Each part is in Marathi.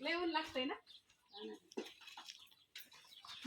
लय ऊन लागतंय ना?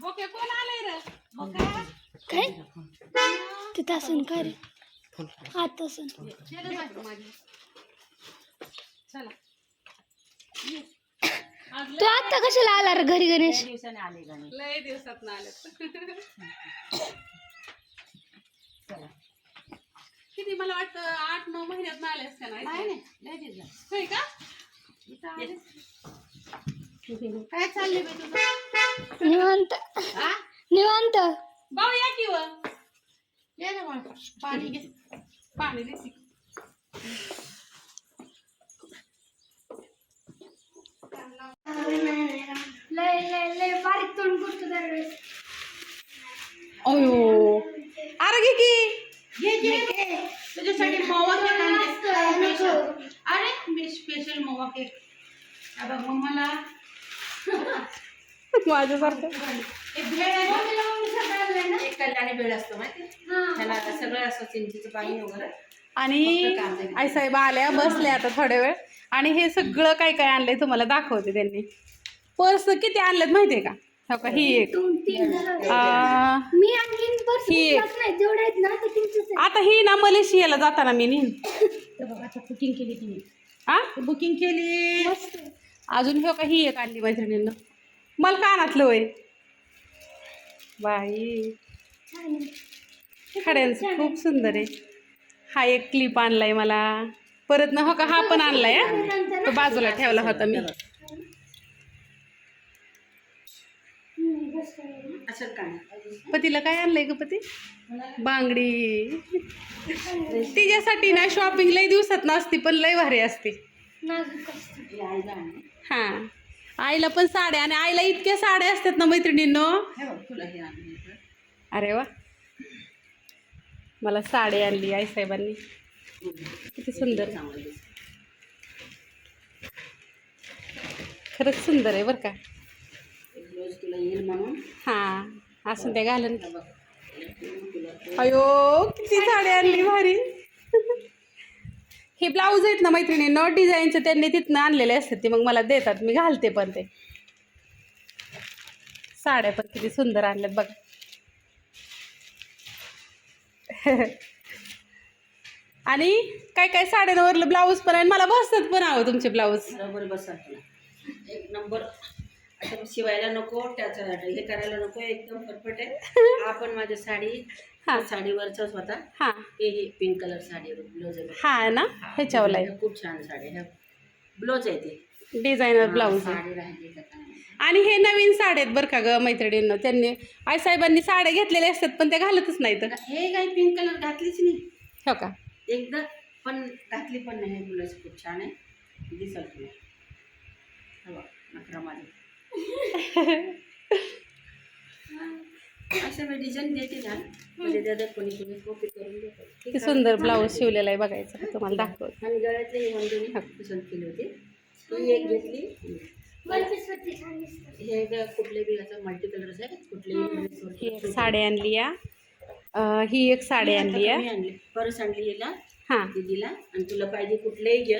बोके कोण आलंय रे? बोका काय? तिथं असून काय रे? असून. चला बाई, माझी. चला. ये. आज तू आता कशाला आला रे घरी गणेश? दिवसाने आले लय दिवसात ना आले चला. किती मला वाटतं आठ नऊ महिन्यात ना आलेस का नाही? नाही नाही. लय दिवस झाले. होय का? इथं आले. काय चाललंय तुझं? निवांत. हा? निवांत. भाऊ या की व ये ना बाळ, पाणी घे. पाणी देते लय लय लय बारीक तोंड करतो दरवेळेस अयो. अरे घे की. घे घे. घे तुझ्यासाठी मोवा केक आणले स्पेशल अरे मी स्पेशल मोवा केक हा बघ मम्माला माझ्यासारखं. आणि आई साहेब आल्या बसल्या आता थोड्या वेळ. आणि हे सगळं काय काय आणलंय तुम्हाला दाखवते त्यांनी. पर्स किती आणलेत माहितीये का? हो का? ही एक. दोन तीन जण आ, मी आणखीन पर्स ही एक. आता ही ना मलेशियाला जाताना मी नेईन तर बघ आता बुकिंग केली तुम्ही हा बुकिंग केली. अजून हे का ही एक आणली मैत्रिणींना. मला कानातलं वय बाई. छान खड्यांचं खूप सुंदर आहे. हा एक क्लिप आणलाय मला. परत ना हो का हा पण आणलाय हा. तो बाजूला ठेवला होता मी. काय पतीला काय आणलंय ग पती? बांगडी. तिच्यासाठी ना शॉपिंग लय दिवसात नसती पण लय भारी असते. हे. आईला पण साड्या आणि आईला इतक्या साड्या असतात ना मैत्रिणींनो. अरे वा. मला साडी आणली आई साहेबांनी. किती सुंदर. खरंच सुंदर आहे बरं का. हां असून त्या घालून. अयो किती साडी आणली भारी. हे ब्लाऊज आहेत ना मैत्रिणींनो डिझाईनचं त्यांनी तिथनं आणलेले असतात ते. मग मला देतात मी घालते पण ते. साड्या पण किती सुंदर आणल्यात बघा. आणि काय काय साड्यांवरलं ब्लाऊज पण आहे? मला बसतात पण हवं तुमचे ब्लाऊज. बरोबर बसा तुला एक नंबर. आता शिवायला नको त्याचं हे करायला नको एकदम परफेक्ट आहे. हा पण माझी साडी हा. साडीवरचाच होता. हां. हे ही पिंक कलर साडी ब्लाऊज आहे हा ना? ह्याच्यावर आहे. खूप छान साडी आहे. ब्लाऊज आहे ते. डिझायनर ब्लाऊज आहे. साडी राहिली का काय नाही. आणि हे नवीन साड्या आहेत बरं का ग मैत्रिणींनो. त्यांनी आईसाहेबांनी साड्या घेतलेल्या असतात पण त्या घालतच नाहीत. हे काही पिंक कलर घातलीच नाही? हो का? एकदा पण घातली पण नाही. हे ब्लाऊज खूप छान आहे. दिसल तुला. हे बघ, नखरा माझे असं मी डिझाईन देते ना म्हणजे दादा कोणी कोणी कॉपी करून देतो किती सुंदर ब्लाऊज शिवलेला आहे बघायचं तुम्हाला दाखवत. आणि गळ्यातले हे वंदनी पसंत केली होती. ती एक घेतली. हे कुठले बी असं मल्टी आहे कुठलेही ही एक साडी आणली या. अं, ही एक साडी आणली या. आणली. परस आणली हिला हां. दीदीला. आणि तुला पाहिजे कुठलेही घे.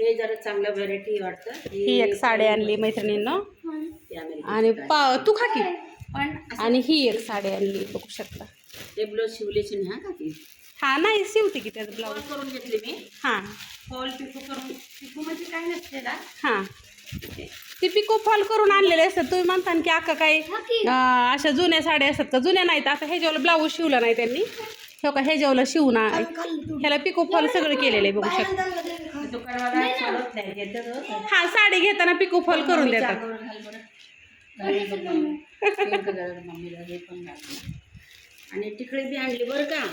हे जरा चांगलं व्हरायटी वाटतं. ही एक साडी आणली मैत्रिणींनो. आणि. पा तू खा की. पण आणि ही एक साडी आणली बघू शकता. ते ब्लाऊज शिवलेची नाही हा का ती? हा नाही शिवते की त्याचं ब्लाऊज करून घेतली मी. हां. फॉल पिको करून पिको म्हणजे काय नसते ना. हां. ते. पिको फॉल करून आणलेले असतात. तुम्ही म्हणता की अक्का काही हा अशा जुन्या साड्या असतात का? जुन्या नाहीत. आता ह्याच्यावर ब्लाऊज शिवला नाही त्यांनी. हो का? ह्याच्यावर शिवून ह्याला पिको फॉल सगळं केलेलं आहे बघू शकता. हो. हा साडी घेताना पिको फॉल करून देतात. मम्मीला हे पण. आणि तिकडे बी आणली बरं का.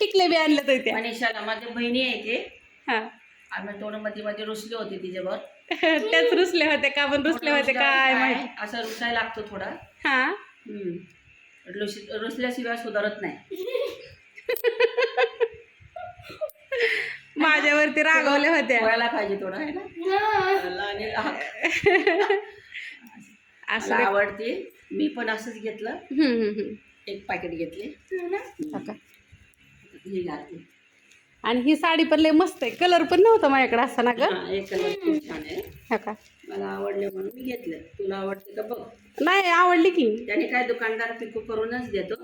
टिकले बी आणलं तर त्या. मनीषाला माझ्या बहिणी आहे ते. हा. आम्ही थोडं मध्ये मध्ये रुसले होते तिच्यावर. त्याच रुसले होते का? पण रुसले होते काय माहिती? असं रुसायला लागतो थोडा. हा. हम्म. रुस- रुसल्याशिवाय सुधारत नाही. माझ्यावरती रागवल्या होत्या. व्हायला पाहिजे थोडं आहे ना? आणि हा- असं आवडते. मी पण असंच घेतलं. हम्म, हम्म, हम्म. एक पॅकेट घेतले. हो? हे आणि ही साडी पण लय मस्त आहे. कलर पण नव्हता माझ्याकडे असताना ग? हा, हे कलर खूप छान आहे. हा का? मला आवडले म्हणून मी घेतले. तुला आवडते का बघ. नाही आवडली की. त्याने काय दुकानदार पिको करूनच देतो.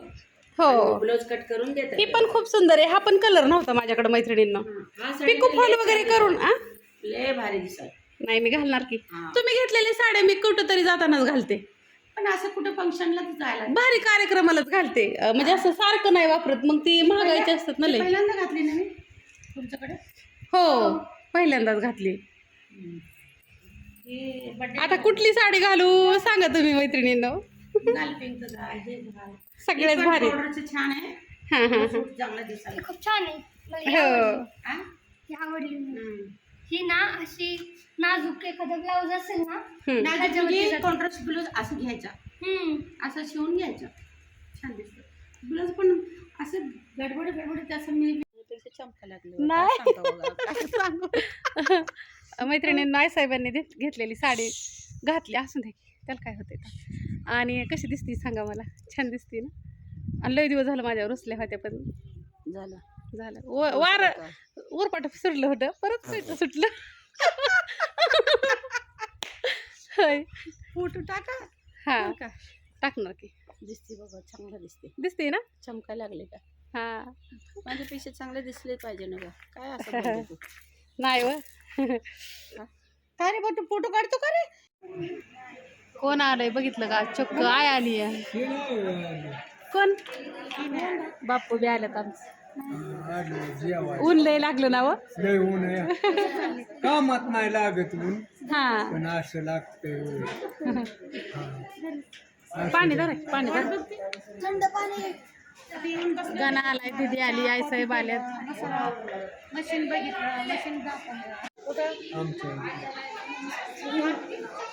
हो. ब्लाऊज कट करून देतात. ही पण खूप सुंदर आहे. हा पण कलर नव्हता माझ्याकडे मैत्रिणींना. पिको फॉल वगैरे करून आ? लय भारी दिसत. नाही मी घालणार की. तुम्ही घेतलेली साड्या मी कुठं तरी जातानाच घालते. पण असं कुठं फंक्शनला जायला भारी कार्यक्रमालाच घालते. अं, म्हणजे असं सारखं नाही वापरत. मग ती महागायची असतात ना लय पहिल्यांदा घातली ना मी? तुमच्याकडे? हो पहिल्यांदाच घातली. हे बड्डे आता कुठली साडी घालू? सांगा तुम्ही मैत्रिणींना. घाल पिंक घाल हे घाल सगळ्यात हे पण भारी. borderचं छान आहे. हा हा सूट चांगलं दिसायला. खूप छान आहे. मला हो. हा? ही आवडली मला. हम्म. ही ना अशी नाजूक एखादा ब्लाऊज असेल ना हम्म. कॉन्ट्रास्ट ब्लाऊज असं घ्यायचा. हम्म. असं शिवून घ्यायचं. छान दिसतं. ब्लाऊज पण असं गडबड गडबड असं मी चमका लागलं नाही. सांगू मैत्रिणींना आई साहेबांनी देत- घेतलेली साडी घातली. असून दे. त्याला काय होते आणि कशी दिसती सांगा मला. छान दिसते ना. आणि लय दिवस झालं माझ्यावर रुसल्या होत्या पण. झालं. झालं. व- वार उरपाट सुटलं होतं परत सुटलं सुटलं होय। फ़ोटो टाका? हा। बरं का? टाकणार की। दिसते बघा चांगलं दिसते. दिसते ना? चमका लागले का? हा. माझे पैसे चांगले दिसले पाहिजे ना गं. काय असं बोलते तू? नाही व. काय रे फ़ोटो फ़ोटो काढतो का रे? कोण आलंय बघितलं का? चक्क आय आली कोण? बाप्पू बी आल्यात आमचं. ऊन लय लागलं ना व लय ऊन आहे. कामात नाही लागत ऊन हा. पण असं लागतंय. पाणी धर पाणी धर थंड पाणी गणा आलाय दिदी आली आई साहेब आल्यात. मशीन बघितलं मशीन आमच्या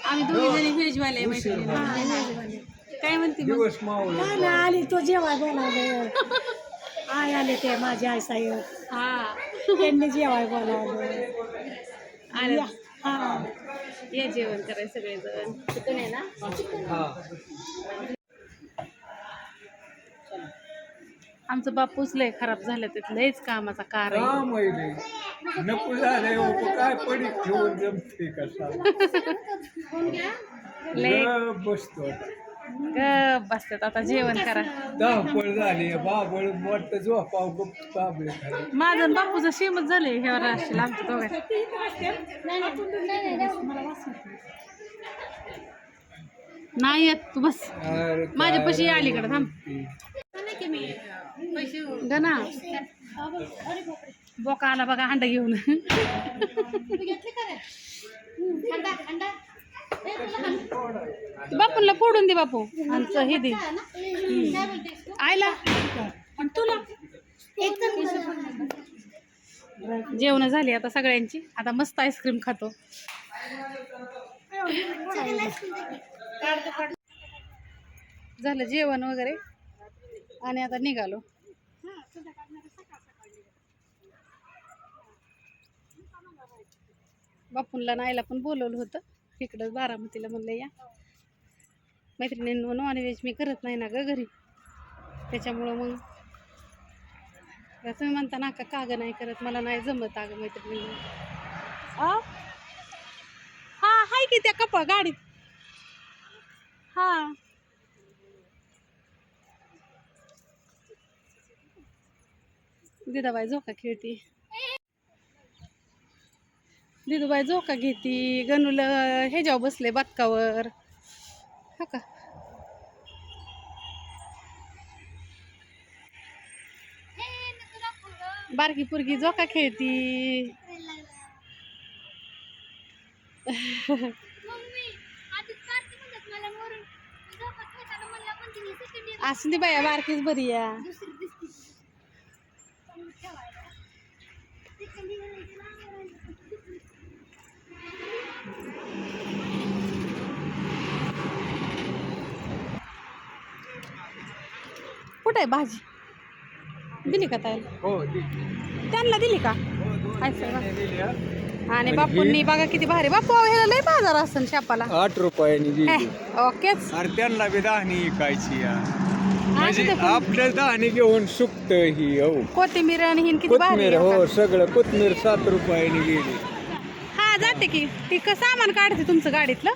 आम्ही दोघी जणी व्हेजवाले मैत्रिणी. काय म्हणते मग? दिवस मावळे आली तो जेवाय बोलावलं आय आले ते माझे आई साहेब. हा. त्यांनी जेवाय बोलावलं. आले. हा. ये जेवण करायचं सगळेजण. चिकन आहे ना? हा. आमचं बापूच लय खराब झालं ते लयच कामाचा कार आहे. का माहिती नको झालंय उभं काय पडीत ठेवून जमते कसा लय बसतो. गप बसतात आता जेवण करा. धावपळ झाली बाबळ मोठं झोपाव गप बाबळे खाली माझं आणि बापूचं झालंय ह्या राशील आमच्या दोघांचं. नाही येत तू बस. अरे माझ्यापाशी काय अलीकडे थांब. गणा बोका आला बघा अंडा घेऊन. बापूला फोडून दे बापू. आमचं हे दे. आयला. तुला. जेवण झाली आता सगळ्यांची. आता मस्त आईस्क्रीम खातो. झालं जेवण वगैरे. आणि आता निघालो. बापूंला नायला पण बोलवलं होतं. इकडं बारामतीला म्हणलं या. मैत्रिणींनो नॉनव्हेज मी करत नाही ना ग घरी. त्याच्यामुळं मग तुम्ही म्हणता ना का कागं नाही करत? मला नाही जमत अगं मैत्रिणींनो. हा हाय की त्या कपा गाडीत. हा. दिदाबाई झोका खेळती दिदूबाई झोका घेती गणूला ह्याच्यावर बसले बक्कावर हा का? बारकी पुरगी झोका खेळती. असं ती बाया बारकीच बरी या. कुठं आहे भाजी? दिली का ताईला हो. त्यांना दिली का? हो, हा. आणि बापूंनी बघा किती भारी. बापू ह्याला लय बाजार असेल शापाला. आठ रुपयानी ओकेच. अरे त्यांना बी दहानी इकायची या म्हणजे असं ते- आपलं दाणे घेऊन सुकत ही हो. कोथिंबीर आणि हिन किती भारी कोथमीर हो. सगळं. कोथमीर सात रुपयाने गेली. हा जाते की. ती का सामान काढते तुमचं गाडीतलं.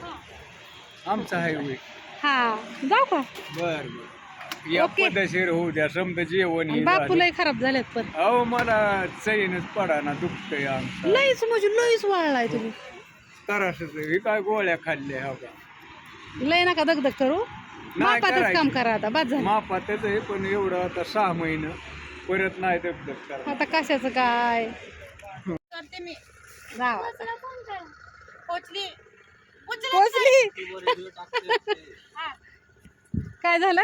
आमचा हायवे. हा जाऊ का? बर बर. या ओके. पदशीर होऊ द्या समजा जेवण हे बापू झालं. लय खराब झालेत पण. अहो मला चैनच पडा ना दुखतंय आमचा. लईच म्हणजे लईच वाळलाय तुम्ही. तरासच हे काय गोळ्या खाल्ल्या हो का? लय नका दगदग करू. मापातच करायची. काम करा आता बाद झालं. मापातच आहे पण एवढं आता सहा महिनं. परत नाही दगदग करा आता कशाचं काय? करते मी. जावा पोचली. पोचली. काय झालं?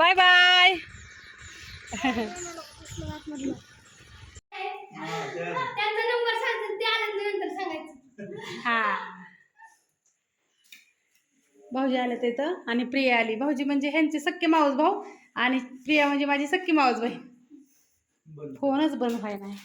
Bye bye. त्यांचा नंबर सांगतात ते आल्यानंतर सांगायचं. हा. भाऊजी आले तिथं आणि प्रिया आली. भाऊजी म्हणजे ह्यांचे सक्के मावस भाऊ आणि प्रिया म्हणजे माझी सक्की मावस बहीण फोनच बंद व्हाय नाही.